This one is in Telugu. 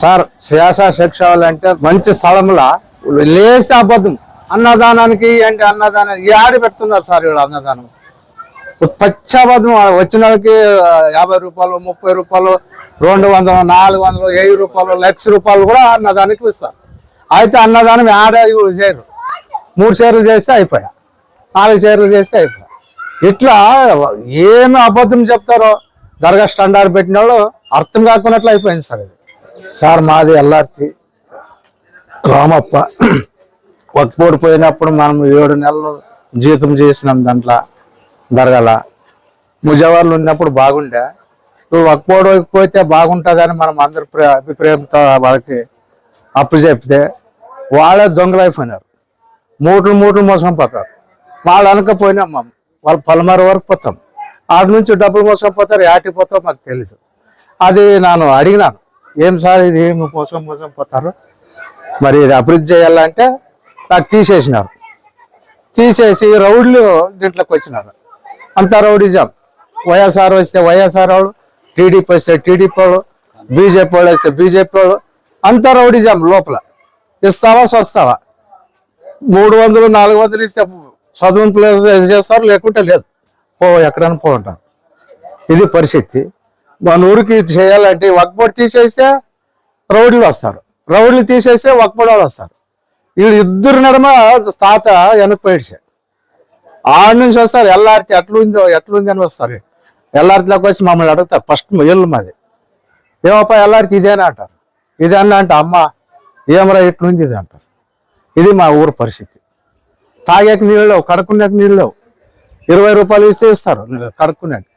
సార్ శ్వాస శిక్షలు అంటే మంచి స్థలంలో. లేస్తే అబద్ధం. అన్నదానానికి ఏంటి అన్నదానానికి ఈ ఆడి పెడుతున్నారు సార్ వీళ్ళు అన్నదానం. పచ్చబద్ధం వచ్చిన వాళ్ళకి యాభై రూపాయలు ముప్పై రూపాయలు రెండు వందలు నాలుగు వందలు వెయ్యి రూపాయలు లక్ష రూపాయలు కూడా అన్నదానికి ఇస్తారు. అయితే అన్నదానం ఆడ చేయరు. మూడు చీరలు చేస్తే అయిపోయా. నాలుగు చీరలు చేస్తే అయిపోయా. ఇట్లా ఏమి అబద్ధం చెప్తారో దర్గా స్టాండార్డ్ పెట్టిన వాళ్ళు అర్థం కాకున్నట్లు అయిపోయింది సార్ ఇది. సార్ మాది ఎల్లార్తి రామప్ప. ఒక్కపోడు పోయినప్పుడు మనం ఏడు నెలలు జీతం చేసినాం దాంట్లో దరగాల ముజవార్లు ఉన్నప్పుడు బాగుండే. ఇప్పుడు ఒక్కపోడు పోతే బాగుంటుందని మనం అందరి అభిప్రాయంతో వాళ్ళకి అప్పు చెప్తే వాళ్ళే దొంగలు అయిపోయినారు మూటలు మూటలు మోసం పోతారు. వాళ్ళు అనకపోయినా మనం వాళ్ళు పలమర వరకు పోతాం. ఆడ నుంచి డబ్బులు మోసం పోతారు యాటికి పోతాం మాకు తెలీదు. అది నేను అడిగినాను. ఏం సార్ ఇది? ఏమి మోసం మోసం పోతారు? మరి ఇది అభివృద్ధి చేయాలంటే నాకు తీసేసినారు. తీసేసి రౌడ్లు దీంట్లోకి వచ్చినారు. అంతా రౌడిజం. వైఎస్ఆర్ వస్తే వైఎస్ఆర్ వాడు టీడీపీ వస్తే టీడీపీ వాడు బీజేపీ వాళ్ళు వస్తే బీజేపీ వాళ్ళు అంతా రౌడిజం లోపల. ఇస్తావా స్వస్తావా? మూడు వందలు నాలుగు వందలు ఇస్తే చదువుని చేస్తారు లేకుంటే లేదు. పో ఎక్కడైనా పో ఉంటారు. ఇది పరిస్థితి. మన ఊరికి చేయాలంటే వక్బోర్డు తీసేస్తే రౌడీలు వస్తారు. రౌడీలు తీసేస్తే వక్బోర్డు వాళ్ళు వస్తారు. వీళ్ళు ఇద్దరు నడమ తాత వెనక్కి ఆడ నుంచి వస్తారు ఎల్లార్తి ఎట్లుందో ఎట్లుంది అని వస్తారు. ఎల్లార్తిలోకి వచ్చి మమ్మల్ని అడుగుతారు ఫస్ట్ ఇల్లు మాది. ఏమప్ప ఎల్లార్తి ఇదేనా అంటారు. ఇదేనా అంటే అమ్మ ఏమరా ఇట్లుంది ఇది అంటారు. ఇది మా ఊరు పరిస్థితి. తాగేకి నీళ్ళు లేవు కడుక్కునేకి నీళ్ళు లేవు. ఇరవై రూపాయలు ఇస్తే ఇస్తారు కడుక్కునేకి.